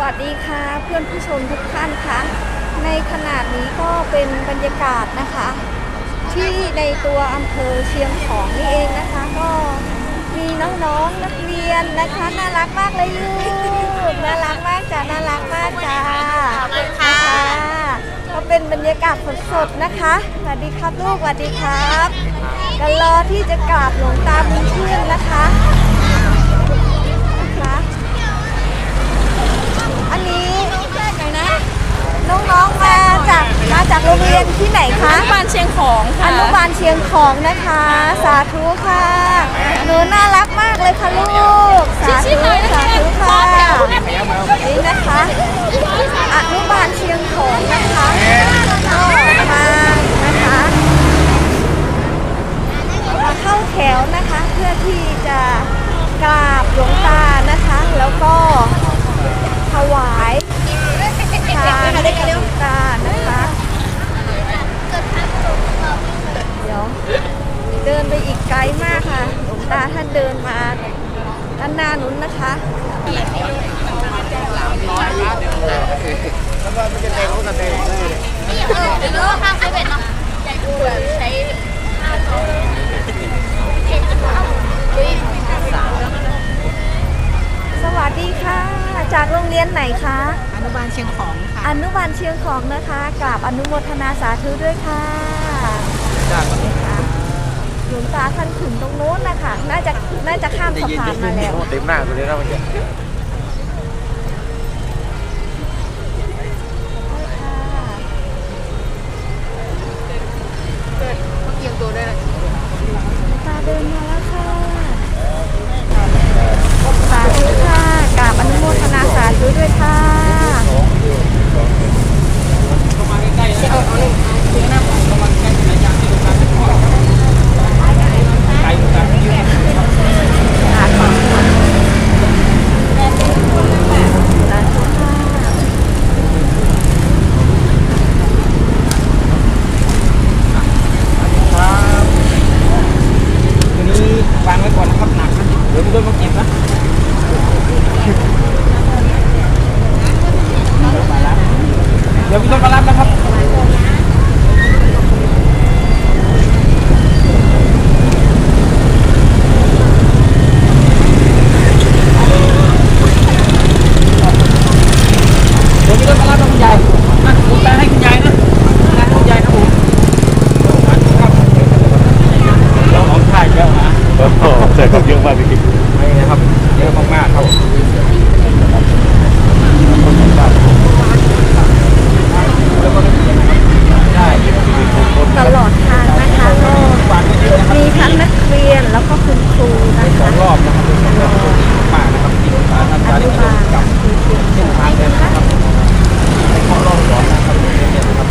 วัสดีค่ะเพื่อนผู้ชมทุกท่านคะในขณะนี้ก็เป็นบรรยากาศนะคะ ที่ในตัวอำเภอเชียงของนี่เองนะคะ ก็มีน้องๆนักเรียนนะคะ น่ารักมากเลยยูน่ารักมากจ้าน่ารักมากจ้าขอบคุณค่ะก็เป็นบรรยากาศสดๆนะคะสวัสดีครับลูกสวัสดีครับกันรอที่จะกราบหลวงตาบุญชื่นนะ อันนี้น้องๆมาจากมาจากโรงเรียนที่ไหนคะ บ้านเชียงของ อ ค่ะ นุบาลเชียง ของนะคะ สาธุค่ะ หนูน่ารักมากเลยค่ะลูก สาธุสาธุค่ะนี่นะคะอนุบาลเชียงของนะคะก็มานะคะมาเข้าแถวนะคะ เพื่อที่จะกราบหลวงตานะคะ แล้วก็ถวายทานให้กับหลวงตานะคะ เดี๋ยวเดินไปอีกไกลมากค่ะหลวงตาท่านเดินมาด้านหน้านุ้นนะคะสวัสดีค่ะ จากโรงเรียนไหนคะ อนุบาลเชียงของค่ะ อนุบาลเชียงของนะคะกราบอนุโมทนาสาธุด้วยค่ะ ค่ะหลวงตาท่านถึงตรงโน้นนะคะน่าจะน่าจะข้ามสะพานมาแล้ว เต็มหน้าตัวนี้นะเมื่อกี้ เอียงตัวได้เลย ตาเดินมาแล้วค่ะ สาธุค่ะกราบอนุโมทนาสาธุด้วยค่ะ ค่ะขอบคุณสาธุค่ะ ครับตัวนี้วางไว้ก่อนนะครับหนักนะเดี๋ยวมันโดนมาเก็บนะเดี๋ยวพี่ต้นมารับนะครับ เดี๋ยวพี่ต้นมารับนะคุณยายอะผมแปลให้คุณยายนะนะคุณยายครับผมครับเราของถ่ายเยอะนะ โอ้โหใส่ของเยอะมากจริง ไม่นะครับ เยอะมากๆครับได้ ตลอดทางนะคะก็ วางเยอะนะครับ มีทั้งนักเรียนแล้วก็คุณครูนะ สอ คะ งรอบนะครับเป็นสองรอบมากนะครับที่ท่าน อ จะได้ นุ เดิ บาล นกับ คือเชียง เส้นทางเดินนะครับเข้ารอบสองนะครับเนี่ยนะครับ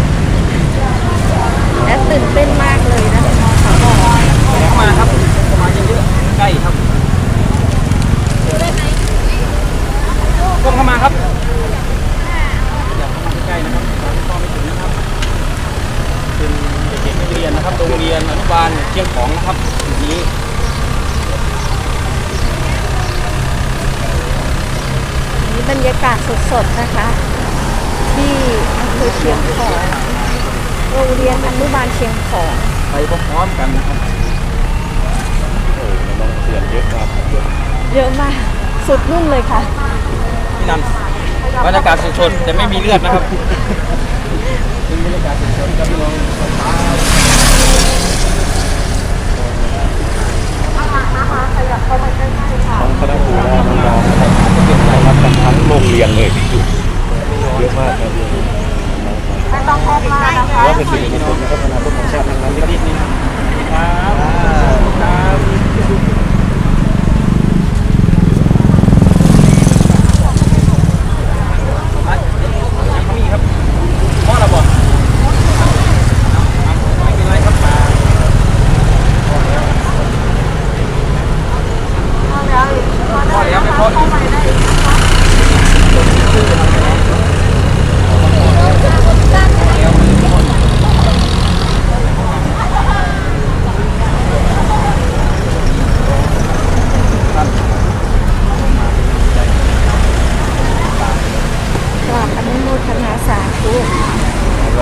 และตื่นเต้นมากเลยนะคะเขาบอก เข้ามาครับเข้ามาเยอะๆใกล้ครับก้มเข้ามาครับอย่าเข้ามาใกล้นะครับเข้าไม่ถึงนะครับ เป็นเด็กๆนักเรียนนะครับโรงเรียนอนุบาลเชียงข องนะครับจุดนี้นี่บรรยากาศสดๆนะคะ ที่อำเภอเชียงของโรงเรียนอนุบาลเชียงของไปพร้อมๆกันนะครับๆโอ้น้องเสียงเยอะมากเยอะเยอะมากสุดนุ่นเลยค่ะพี่นันบรรยากาศสดๆแต่ไม่มีเลือดนะครับเป็นบรรยากาศสดๆครับพี่น้องทั้ง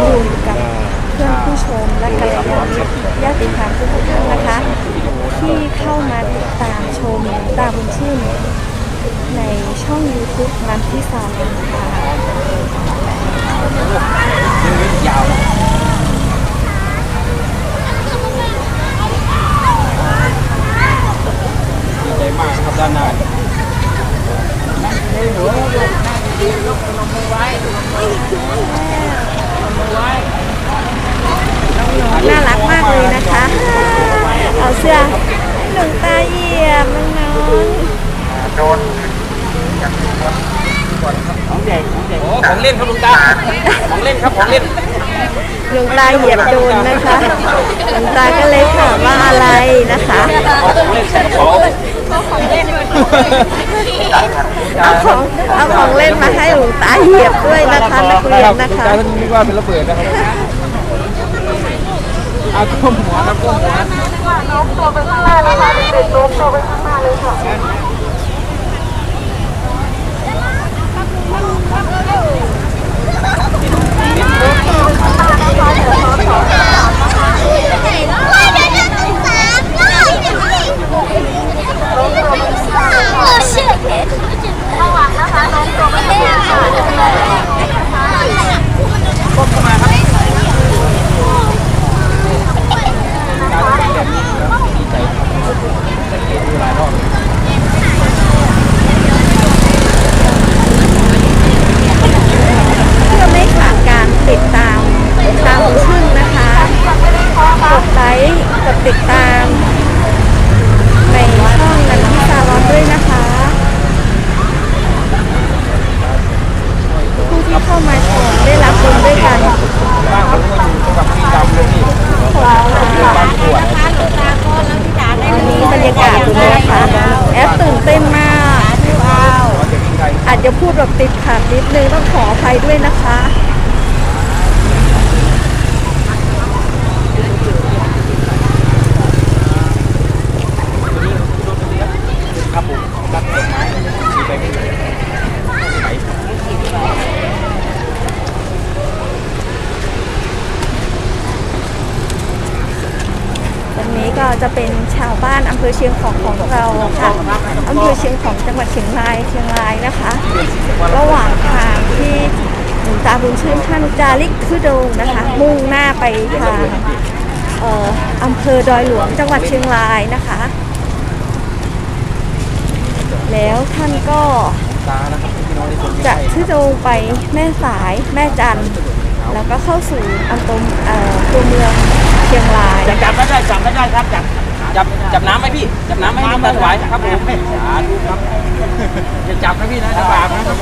คุณกับเพื่อนผู้ชมและกัลยาณมิตรญาติธรรทุกท่านนะคะ ที่เข้ามาติดตามชมตาบุญชื่นในช่อง YouTube นันที่สาค่ะยาวดีใจมากครับด้านหน้า ญ่ของใหญ่โอ้ของเล่นครับลุงตาของเล่นครับของเล่นๆหลวงตาเหยียบโดนนะคะหลวงตาก็เลยถามว่าอะไรนะคะของเล่นใส่กระเป๋าเอาของเอาของเล่นมาให้หลวงตาเหยียบด้วยนะคะนักเรียนนะคะลุงตาท่านนึกว่าเป็นระเบิดนะครับเอาก้มหัวครับก้มหัวเขอบคุณค่ะาบุญชื่นท่านจาริกทุดงค์นะคะ มุ่งหน้าไปทางเอ่ออำเภอดอยหลวงจังหวัดเชียงรายนะคะ แล้วท่านก็ตานะครับพี่น้องที่ชมจะทุดงค์ไปแม่สายแม่จันทร์แล้วก็เข้าสู่อำเภอเอ่อตัวเมืองเชียงรายจับจับไม่ได้จับไม่ได้ครับจับจับจับน้ำไหมพี่ จับน้ำไหมน้ำถวายครับผมสาธุครับอย่าจับนะพี่นะจะบาปนะครับ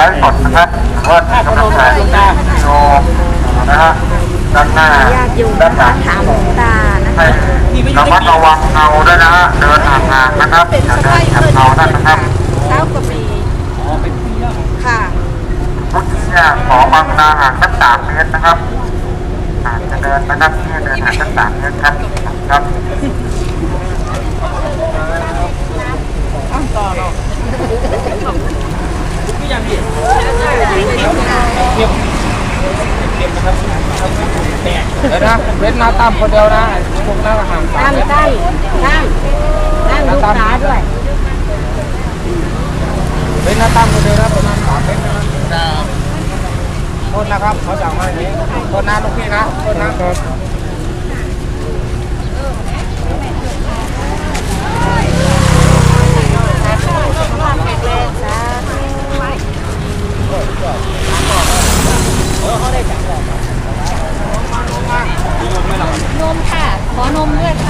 ไลฟ์สดนะครับหรือว่าที่กำลังถ่ายวิดีโอนะฮะด้านหน้าญาติโยมด้านนะหลัคะงถามหลวงตานะให้คะระมัดระวังเงาด้วยนะฮะเดินห่างๆนะครับอย่าเดินแถบเงานั่นนะครับเช้ากับมีอ๋อเป็นที่แล้วค่ะพุทธิเนี่ยขอบางนาห่างสักสามเมตรนะครับอาจจะเดินนะครับที่เดินห่างสักสามเมตรครับครับทุกอย่าง ดีเก็บเก็บนะครับแตกเดี๋ยวนะเว้นน้าตั้มคนเดียวนะพวกน้าห่างสามตรตั้งตั้งตั้งลูกตาด้วยเว้นน้าตั้มคนเดียวนะประมาณสามเมตรนะครับโทษนะครับเขาจะมาอย่างนี้โทษนะลูกพี่นะโทษนะครับ นมค่ะ ขอนมด้วยค่ะ